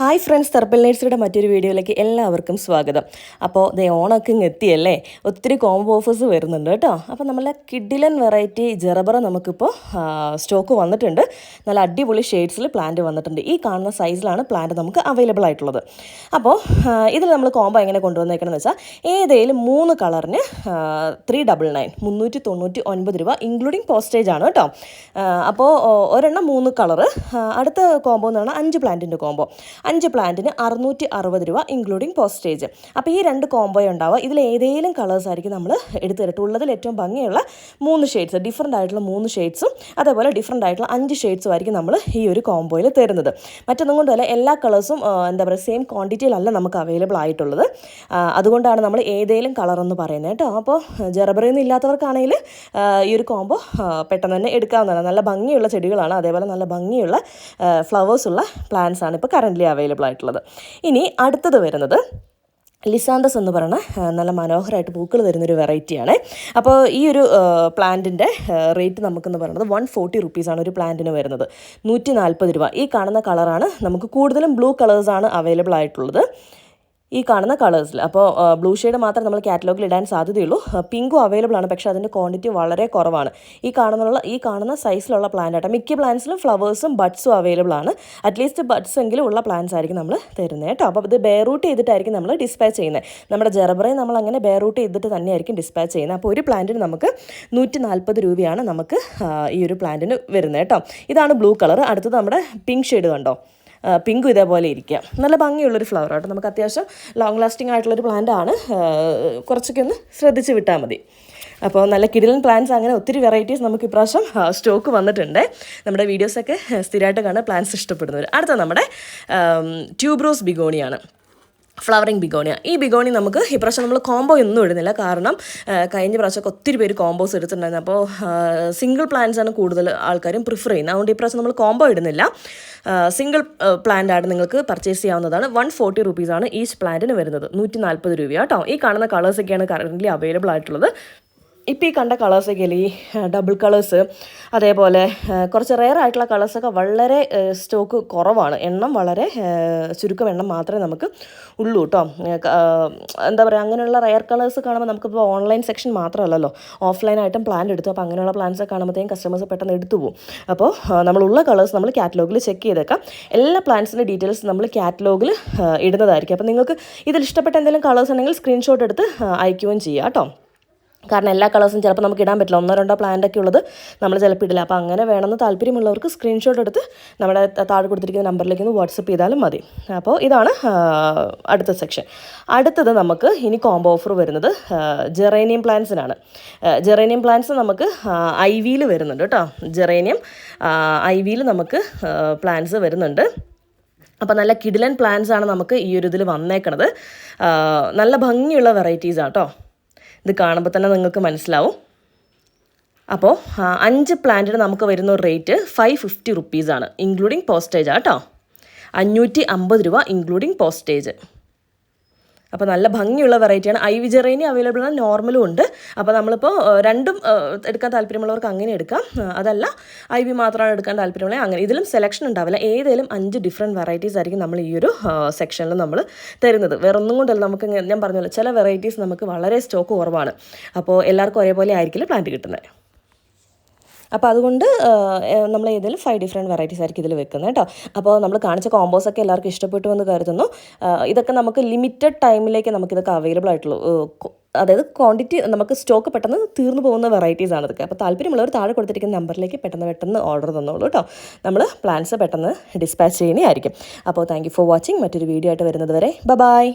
Hi friends തെർപ്പൽ നേഴ്സുകളുടെ മറ്റൊരു വീഡിയോയിലേക്ക് എല്ലാവർക്കും സ്വാഗതം. അപ്പോൾ ദേ ഓണൊക്കെ എത്തിയല്ലേ ഒത്തിരി കോംബോ ഓഫേഴ്സ് വരുന്നുണ്ട് കേട്ടോ. അപ്പോൾ നമ്മളെ കിഡിലൻ വെറൈറ്റി ജെറബറ നമുക്കിപ്പോൾ സ്റ്റോക്ക് വന്നിട്ടുണ്ട്. നല്ല അടിപൊളി ഷെയ്ഡ്സിൽ പ്ലാന്റ് വന്നിട്ടുണ്ട്. ഈ കാണുന്ന സൈസിലാണ് പ്ലാന്റ് നമുക്ക് അവൈലബിൾ ആയിട്ടുള്ളത്. അപ്പോൾ ഇതിൽ നമ്മൾ കോംബോ എങ്ങനെ കൊണ്ടുവന്നേക്കണമെന്ന് വെച്ചാൽ ഏതെങ്കിലും മൂന്ന് കളറിന് ത്രീ ഡബിൾ നയൻ മുന്നൂറ്റി തൊണ്ണൂറ്റി ഒൻപത് രൂപ ഇൻക്ലൂഡിങ് പോസ്റ്റേജ് ആണ് കേട്ടോ. അപ്പോൾ ഒരെണ്ണം മൂന്ന് കളറ് അടുത്ത കോംബോ എന്ന് പറഞ്ഞാൽ അഞ്ച് പ്ലാന്റിന്റെ കോംബോ അഞ്ച് പ്ലാന്റിന് അറുന്നൂറ്റി അറുപത് രൂപ ഇൻക്ലൂഡിങ് പോസ്റ്റേജ് അപ്പോൾ ഈ രണ്ട് കോംബോ ഉണ്ടാവുക. ഇതിൽ ഏതെങ്കിലും കളേഴ്സ് ആയിരിക്കും നമ്മൾ എടുത്തു തരട്ടെ ഉള്ളതിൽ ഏറ്റവും ഭംഗിയുള്ള മൂന്ന് ഷെയ്ഡ്സ് ഡിഫറെന്റ് ആയിട്ടുള്ള മൂന്ന് ഷെയ്ഡ്സും അതേപോലെ ഡിഫറെന്റ് ആയിട്ടുള്ള അഞ്ച് ഷെയ്ഡ്സും ആയിരിക്കും നമ്മൾ ഈ ഒരു കോംബോയിൽ തരുന്നത്. മറ്റൊന്നും കൊണ്ടല്ല എല്ലാ കളേഴ്സും എന്താ പറയുക സെയിം ക്വാണ്ടിറ്റിയിലല്ല നമുക്ക് അവൈലബിൾ ആയിട്ടുള്ളത്. അതുകൊണ്ടാണ് നമ്മൾ ഏതെങ്കിലും കളർ എന്ന് പറയുന്നത് കേട്ടോ. അപ്പോൾ ജെറബറിയൊന്നും ഇല്ലാത്തവർക്കാണെങ്കിൽ ഈ ഒരു കോംബോ പെട്ടെന്ന് തന്നെ എടുക്കാവുന്നതാണ്. നല്ല ഭംഗിയുള്ള ചെടികളാണ്. അതേപോലെ നല്ല ഭംഗിയുള്ള ഫ്ലവേഴ്സുള്ള പ്ലാന്റ്സ് ആണ് ഇപ്പോൾ കറന്റ്ലി അവൈലബിൾ ആയിട്ടുള്ളത്. ഇനി അടുത്തത് വരുന്നത് ലിസാൻഡസ് എന്ന് പറയുന്ന നല്ല മനോഹരമായിട്ട് പൂക്കൾ തരുന്നൊരു വെറൈറ്റിയാണ് അപ്പോൾ ഈ ഒരു പ്ലാന്റിന്റെ റേറ്റ് നമുക്കെന്ന് പറയുന്നത് വൺ ഫോർട്ടി റുപ്പീസാണ് ഒരു പ്ലാന്റിന് വരുന്നത്. നൂറ്റി നാൽപ്പത് രൂപ. ഈ കാണുന്ന കളറാണ് നമുക്ക് കൂടുതലും ബ്ലൂ കളേഴ്സാണ് അവൈലബിൾ ആയിട്ടുള്ളത്. ഈ കാണുന്ന കളേഴ്സിൽ അപ്പോൾ ബ്ലൂ ഷെയ്ഡ് മാത്രം നമ്മൾ കാറ്റലോഗിൽ ഇടാൻ സാധ്യതയുള്ളൂ. പിങ്കും അവൈലബിൾ ആണ്. പക്ഷേ അതിന്റെ ക്വാണ്ടിറ്റി വളരെ കുറവാണ്. ഈ കാണുന്നുള്ള ഈ കാണുന്ന സൈസിലുള്ള പ്ലാന്റ് ആട്ടോ. മിക്ക പ്ലാന്റ്സിലും ഫ്ലവേഴ്സും ബഡ്സും അവൈലബിൾ ആണ്. അറ്റ്ലീസ്റ്റ് ബഡ്സ് എങ്കിലും ഉള്ള പ്ലാന്റ്സ് ആയിരിക്കും നമ്മൾ തരുന്നത് കേട്ടോ അപ്പോൾ ഇത് ബെയറൂട്ട് ചെയ്തിട്ടായിരിക്കും നമ്മൾ ഡിസ്പാച്ച് ചെയ്യുന്നത്. നമ്മുടെ ജെറബറയും നമ്മൾ അങ്ങനെ ബെയറൂട്ട് ചെയ്തിട്ട് തന്നെയായിരിക്കും ഡിസ്പാച്ച് ചെയ്യുന്നത്. അപ്പോൾ ഒരു പ്ലാന്റിന് നമുക്ക് നൂറ്റി നാൽപ്പത് രൂപയാണ് നമുക്ക് ഈ ഒരു പ്ലാന്റിന് വരുന്നത് കേട്ടോ ഇതാണ് ബ്ലൂ കളർ അടുത്തത് നമ്മുടെ പിങ്ക് ഷെയ്ഡ് കണ്ടോ? പിങ്കും ഇതേപോലെ ഇരിക്കാം. നല്ല ഭംഗിയുള്ളൊരു ഫ്ലവർ ആട്ടോ. നമുക്ക് അത്യാവശ്യം ലോങ് ലാസ്റ്റിംഗ് ആയിട്ടുള്ളൊരു പ്ലാന്റ് ആണ്. കുറച്ചൊക്കെ ഒന്ന് ശ്രദ്ധിച്ച് വിട്ടാൽ മതി. അപ്പോൾ നല്ല കിടിലൻ പ്ലാന്റ്സ് അങ്ങനെ ഒത്തിരി വെറൈറ്റീസ് നമുക്ക് ഇപ്രാവശ്യം സ്റ്റോക്ക് വന്നിട്ടുണ്ട്. നമ്മുടെ വീഡിയോസൊക്കെ സ്ഥിരമായിട്ട് കാണാൻ പ്ലാന്റ്സ് ഇഷ്ടപ്പെടുന്നവർ അടുത്ത നമ്മുടെ ട്യൂബ്രോസ് ബിഗോണിയാണ് ഫ്ലവറിങ് ബിഗോണിയ ഈ ബിഗോണി നമുക്ക് ഇപ്രാവശ്യം നമ്മൾ കോംബോ ഒന്നും ഇടുന്നില്ല. കാരണം കഴിഞ്ഞ പ്രാവശ്യമൊക്കെ ഒത്തിരി പേര് കോംബോസ് എടുത്തിട്ടുണ്ടായിരുന്നു. അപ്പോൾ സിംഗിൾ പ്ലാന്റ്സ് ആണ് കൂടുതൽ ആൾക്കാരും പ്രിഫർ ചെയ്യുന്നത്. അതുകൊണ്ട് ഇപ്രാവശ്യം നമ്മൾ കോംബോ ഇടുന്നില്ല. സിംഗിൾ പ്ലാന്റ് ആണ് നിങ്ങൾക്ക് പർച്ചേസ് ചെയ്യാവുന്നതാണ്. വൺ ഫോർട്ടി റുപ്പീസാണ് ഈച്ച് പ്ലാന്റിന് വരുന്നത്. നൂറ്റി നാൽപ്പത് കേട്ടോ ഈ കാണുന്ന കളേഴ്സൊക്കെയാണ് കറന്റ്ലി അവൈലബിൾ ആയിട്ടുള്ളത്. ഇപ്പോൾ ഈ കണ്ട കളേഴ്സൊക്കെ അല്ലേ? ഡബിൾ കളേഴ്സ് അതേപോലെ കുറച്ച് റെയർ ആയിട്ടുള്ള കളേഴ്സൊക്കെ വളരെ സ്റ്റോക്ക് കുറവാണ്. എണ്ണം വളരെ ചുരുക്കം എണ്ണം മാത്രമേ നമുക്ക് ഉള്ളൂ കേട്ടോ എന്താ പറയുക അങ്ങനെയുള്ള റെയർ കളേഴ്സ് കാണുമ്പോൾ നമുക്കിപ്പോൾ ഓൺലൈൻ സെക്ഷൻ മാത്രമല്ലല്ലോ. ഓഫ്ലൈനായിട്ടും പ്ലാൻ എടുത്തു. അപ്പോൾ അങ്ങനെയുള്ള പ്ലാൻസ് കാണുമ്പോഴത്തേക്കും കസ്റ്റമേഴ്സ് പെട്ടെന്ന് എടുത്തു പോകും അപ്പോൾ നമ്മളുള്ള കളേഴ്സ് നമ്മൾ കാറ്റലോഗിൽ ചെക്ക് ചെയ്തേക്കാം. എല്ലാ പ്ലാൻസിന്റെ ഡീറ്റെയിൽസ് നമ്മൾ കാറ്റലോഗിൽ ഇടുന്നതായിരിക്കും. അപ്പോൾ നിങ്ങൾക്ക് ഇതിൽ ഇഷ്ടപ്പെട്ട എന്തെങ്കിലും കളേഴ്സ് ഉണ്ടെങ്കിൽ സ്ക്രീൻഷോട്ട് എടുത്ത് അയക്കുകയും ചെയ്യാം കേട്ടോ കാരണം എല്ലാ കളേഴ്സും ചിലപ്പോൾ നമുക്ക് ഇടാൻ പറ്റില്ല. ഒന്നോ രണ്ടോ പ്ലാന്റ് ഒക്കെ ഉള്ളത് നമ്മൾ ചിലപ്പോൾ ഇടില്ല. അപ്പോൾ അങ്ങനെ വേണമെന്ന് താല്പര്യമുള്ളവർക്ക് സ്ക്രീൻഷോട്ട് എടുത്ത് നമ്മുടെ താഴെ കൊടുത്തിരിക്കുന്ന നമ്പറിലേക്ക് ഒന്ന് വാട്സപ്പ് ചെയ്താലും മതി. അപ്പോൾ ഇതാണ് അടുത്ത സെക്ഷൻ അടുത്തത് നമുക്ക് ഇനി കോംബോ ഓഫർ വരുന്നത് ജെറേനിയം പ്ലാന്റ്സിനാണ് ജെറേനിയം പ്ലാന്റ്സ് നമുക്ക് ഐ വിയിൽ വരുന്നുണ്ട് കേട്ടോ. ജെറേനിയം ഐ വിയിൽ നമുക്ക് പ്ലാന്റ്സ് വരുന്നുണ്ട്. അപ്പോൾ നല്ല കിഡിലൻ പ്ലാന്റ്സ് ആണ് നമുക്ക് ഈ ഒരു ഇതിൽ വന്നേക്കണത്. നല്ല ഭംഗിയുള്ള വെറൈറ്റീസ് കേട്ടോ. ഇത് കാണുമ്പോൾ തന്നെ നിങ്ങൾക്ക് മനസ്സിലാവും. അപ്പോൾ അഞ്ച് പ്ലാന്റിന് നമുക്ക് വരുന്ന റേറ്റ് ഫൈവ് ഫിഫ്റ്റി റുപ്പീസാണ് ഇൻക്ലൂഡിങ് പോസ്റ്റേജ് ആട്ടോ അഞ്ഞൂറ്റി അമ്പത് രൂപ ഇൻക്ലൂഡിങ് പോസ്റ്റേജ് അപ്പോൾ നല്ല ഭംഗിയുള്ള വെറൈറ്റിയാണ്. ഐ വിജറേനി അവൈലബിൾ ആണ് നോർമലും ഉണ്ട്. അപ്പോൾ നമ്മളിപ്പോൾ രണ്ടും എടുക്കാൻ താല്പര്യമുള്ളവർക്ക് അങ്ങനെ എടുക്കാം. അതല്ല ഐ വി മാത്രമാണ് എടുക്കാൻ താല്പര്യമുള്ളത് അങ്ങനെ. ഇതിലും സെലക്ഷൻ ഉണ്ടാവില്ല. ഏതെങ്കിലും അഞ്ച് ഡിഫറെന്റ് വെറൈറ്റീസ് ആയിരിക്കും നമ്മൾ ഈ ഒരു സെക്ഷനിൽ നമ്മൾ തരുന്നത്. വേറെ ഒന്നും കൊണ്ടല്ല. നമുക്ക് ഞാൻ പറഞ്ഞല്ലോ ചില വെറൈറ്റീസ് നമുക്ക് വളരെ സ്റ്റോക്ക് കുറവാണ്. അപ്പോൾ എല്ലാവർക്കും ഒരേപോലെ ആയിരിക്കില്ല പ്ലാന്റ് കിട്ടുന്നത്. അപ്പോൾ അതുകൊണ്ട് നമ്മൾ ഏതെങ്കിലും ഫൈവ് ഡിഫറെന്റ് വെറൈറ്റീസ് ആയിരിക്കും ഇതിൽ വെക്കുന്നത് കേട്ടോ അപ്പോൾ നമ്മൾ കാണിച്ച കോമ്പോസ് ഒക്കെ എല്ലാവർക്കും ഇഷ്ടപ്പെട്ടു എന്ന് കരുതുന്നു. ഇതൊക്കെ നമുക്ക് ലിമിറ്റഡ് ടൈമിലേക്ക് നമുക്കിതൊക്കെ അവൈലബിൾ ആയിട്ടുള്ളൂ. അതായത് ക്വാണ്ടിറ്റി നമുക്ക് സ്റ്റോക്ക് പെട്ടെന്ന് തീർന്നു പോകുന്ന വെറൈറ്റീസ് ആണ് ഇതൊക്കെ. അപ്പോൾ താല്പര്യമുള്ളവർ താഴെ കൊടുത്തിരിക്കുന്ന നമ്പറിലേക്ക് പെട്ടെന്ന് പെട്ടെന്ന് ഓർഡർ തന്നോളൂ കേട്ടോ നമ്മൾ പ്ലാൻസ് പെട്ടെന്ന് ഡിസ്പാച്ച് ചെയ്യുന്നതായിരിക്കും. അപ്പോൾ താങ്ക് ഫോർ വാച്ചിങ് മറ്റൊരു വീഡിയോ ആയിട്ട് വരുന്നത് വരെ. ബൈ